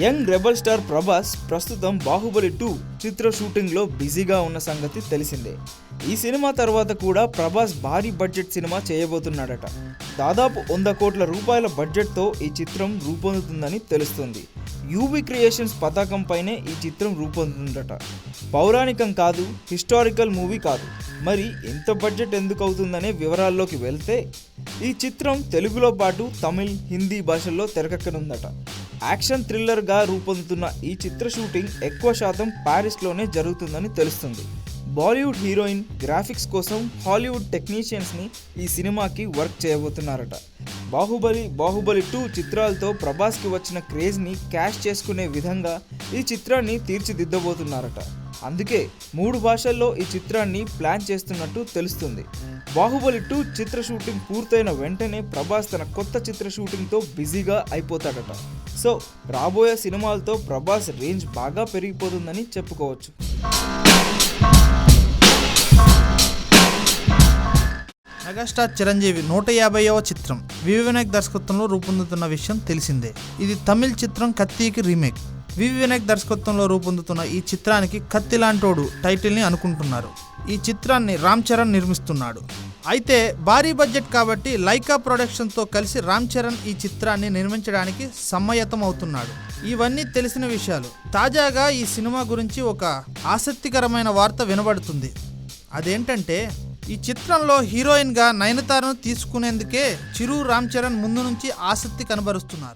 Young rebel star Prabhas ప్రస్తుతం Baahubali two చిత్ర షూటింగ్లో బిజీగా ఉన్న సంగతి తెలిసిందే. ఈ సినిమా తర్వాత కూడా ప్రభాస్ భారీ బడ్జెట్ సినిమా చేయబోతున్నాడట. దాదాపు వంద కోట్ల రూపాయల బడ్జెట్తో ఈ చిత్రం రూపొందుతుందని తెలుస్తుంది. యూవి క్రియేషన్స్ పతాకంపైనే ఈ చిత్రం రూపొందుతుందట. పౌరాణికం కాదు హిస్టారికల్ మూవీ కాదు. మరి ఎంత బడ్జెట్ ఎందుకు అవుతుందనే వివరాల్లోకి వెళ్తే ఈ చిత్రం తెలుగులో పాటు తమిళ్ హిందీ భాషల్లో తెరకెక్కనుందట. యాక్షన్ థ్రిల్లర్గా రూపొందుతున్న ఈ చిత్ర షూటింగ్ ఎక్కువ శాతం ప్యారిస్లోనే జరుగుతుందని తెలుస్తుంది. బాలీవుడ్ హీరోయిన్ గ్రాఫిక్స్ కోసం హాలీవుడ్ టెక్నీషియన్స్ని ఈ సినిమాకి వర్క్ చేయబోతున్నారట. బాహుబలి బాహుబలి టూ చిత్రాలతో ప్రభాస్కి వచ్చిన క్రేజ్ని క్యాష్ చేసుకునే విధంగా ఈ చిత్రాన్ని తీర్చిదిద్దబోతున్నారట. అందుకే మూడు భాషల్లో ఈ చిత్రాన్ని ప్లాన్ చేస్తున్నట్టు తెలుస్తుంది. బాహుబలి టూ చిత్ర షూటింగ్ పూర్తయిన వెంటనే ప్రభాస్ తన కొత్త చిత్ర షూటింగ్తో బిజీగా అయిపోతాడట. సో రాబోయే సినిమాలతో ప్రభాస్ రేంజ్ బాగా పెరిగిపోతుందని చెప్పుకోవచ్చు. మెగాస్టార్ చిరంజీవి నూట యాభైవ చిత్రం వివి వినాయక్ దర్శకత్వంలో రూపొందుతున్న విషయం తెలిసిందే. ఇది తమిళ్ చిత్రం కత్తికి రీమేక్. వివి వినాయక్ దర్శకత్వంలో రూపొందుతున్న ఈ చిత్రానికి కత్తి లాంటోడు టైటిల్ని అనుకుంటున్నారు. ఈ చిత్రాన్ని రామ్ చరణ్ నిర్మిస్తున్నాడు. అయితే భారీ బడ్జెట్ కాబట్టి లైకా ప్రొడక్షన్తో కలిసి రామ్ చరణ్ ఈ చిత్రాన్ని నిర్మించడానికి సమ్మయతం అవుతున్నాడు ఇవన్నీ తెలిసిన విషయాలు. తాజాగా ఈ సినిమా గురించి ఒక ఆసక్తికరమైన వార్త వినబడుతుంది. అదేంటంటే ఈ చిత్రంలో హీరోయిన్గా నయనతారను తీసుకునేందుకే చిరు రామ్ చరణ్ ముందు నుంచి ఆసక్తి కనబరుస్తున్నారు.